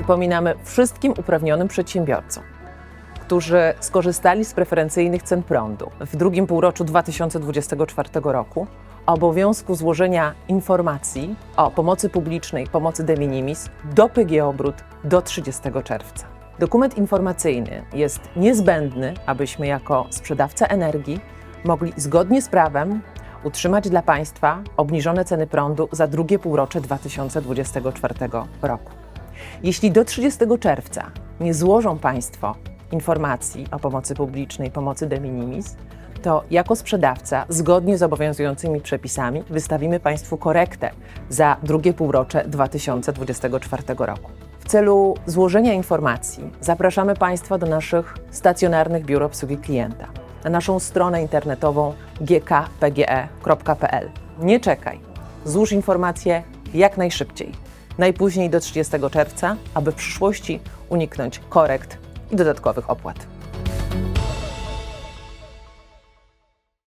Przypominamy wszystkim uprawnionym przedsiębiorcom, którzy skorzystali z preferencyjnych cen prądu w drugim półroczu 2024 roku obowiązku złożenia informacji o pomocy publicznej, pomocy de minimis do PG Obrót do 30 czerwca. Dokument informacyjny jest niezbędny, abyśmy jako sprzedawca energii mogli zgodnie z prawem utrzymać dla państwa obniżone ceny prądu za drugie półrocze 2024 roku. Jeśli do 30 czerwca nie złożą Państwo informacji o pomocy publicznej, pomocy de minimis, to jako sprzedawca, zgodnie z obowiązującymi przepisami, wystawimy Państwu korektę za drugie półrocze 2024 roku. W celu złożenia informacji zapraszamy Państwa do naszych stacjonarnych biur obsługi klienta, na naszą stronę internetową gkpge.pl. Nie czekaj, złóż informacje jak najszybciej, najpóźniej do 30 czerwca, aby w przyszłości uniknąć korekt i dodatkowych opłat.